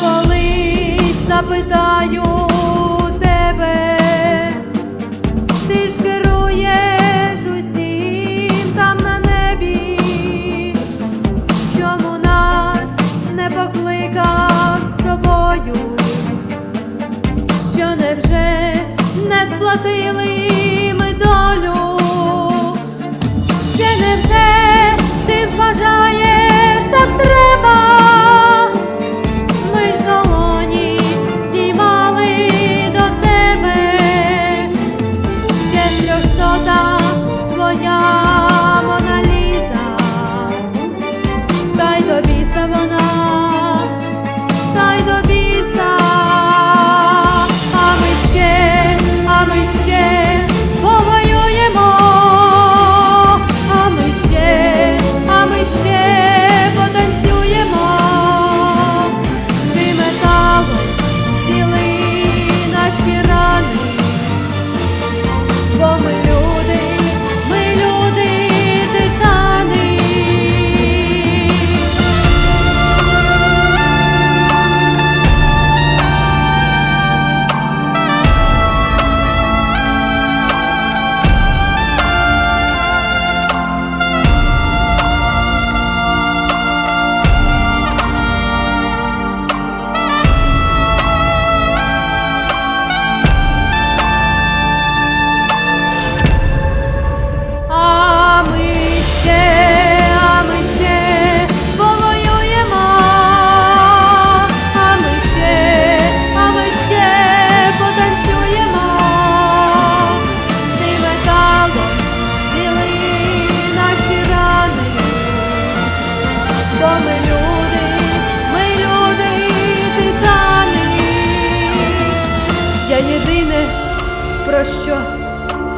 колись запитаю тебе. Ти ж керуєш усім там на небі, чому нас не покликав з собою, що невже не сплатили ми долю, ще невже ти вважаєш